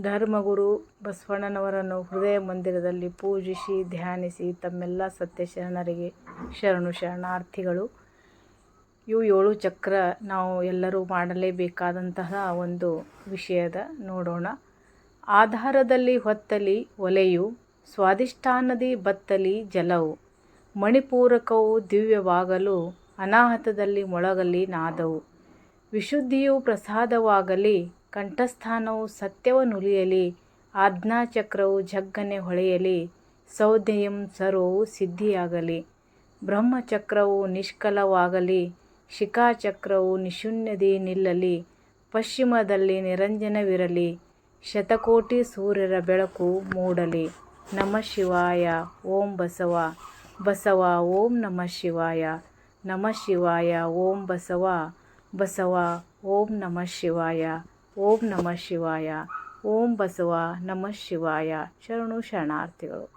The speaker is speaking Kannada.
ಧರ್ಮಗುರು ಬಸವಣ್ಣನವರನ್ನು ಹೃದಯ ಮಂದಿರದಲ್ಲಿ ಪೂಜಿಸಿ, ಧ್ಯಾನಿಸಿ ತಮ್ಮೆಲ್ಲ ಸತ್ಯ ಶರಣರಿಗೆ ಶರಣು ಶರಣಾರ್ಥಿಗಳು. ಇವು ಏಳು ಚಕ್ರ ನಾವು ಎಲ್ಲರೂ ಮಾಡಲೇಬೇಕಾದಂತಹ ಒಂದು ವಿಷಯದ ನೋಡೋಣ. ಆಧಾರದಲ್ಲಿ ಹೊತ್ತಲಿ ಒಲೆಯು ಸ್ವಾದಿಷ್ಟಾನದಿ ಬತ್ತಲಿ ಜಲವು, ಮಣಿಪೂರಕವು ದಿವ್ಯವಾಗಲು, ಅನಾಹತದಲ್ಲಿ ಮೊಳಗಲಿ ನಾದವು. ವಿಶುದ್ಧಿಯು ಪ್ರಸಾದವಾಗಲಿ ಕಂಠಸ್ಥಾನವು ಸತ್ಯವನುಲಿಯಲಿ ಆಜ್ಞಾಚಕ್ರವು ಜಗ್ಗನೆ ಹೊಳೆಯಲಿ, ಸೌಧೆಯಂ ಸರ್ವವು ಸಿದ್ಧಿಯಾಗಲಿ. ಬ್ರಹ್ಮಚಕ್ರವು ನಿಷ್ಕಲವಾಗಲಿ, ಶಿಖಾಚಕ್ರವು ನಿಶೂನ್ಯದಿ ನಿಲ್ಲಲಿ, ಪಶ್ಚಿಮದಲ್ಲಿ ನಿರಂಜನವಿರಲಿ, ಶತಕೋಟಿ ಸೂರ್ಯರ ಬೆಳಕು ಮೂಡಲಿ. ನಮ ಶಿವಾಯ, ಓಂ ಬಸವ ಬಸವ, ಓಂ ನಮ ಶಿವಾಯ ನಮ ಶಿವಾಯ, ಓಂ ಬಸವ ಬಸವ, ಓಂ ನಮ ಶಿವಾಯ. ಓಂ ನಮಃ ಶಿವಾಯ. ಓಂ ಬಸವ ನಮಃ ಶಿವಾಯ. ಶರಣು ಶರಣಾರ್ಥಿಗಳು.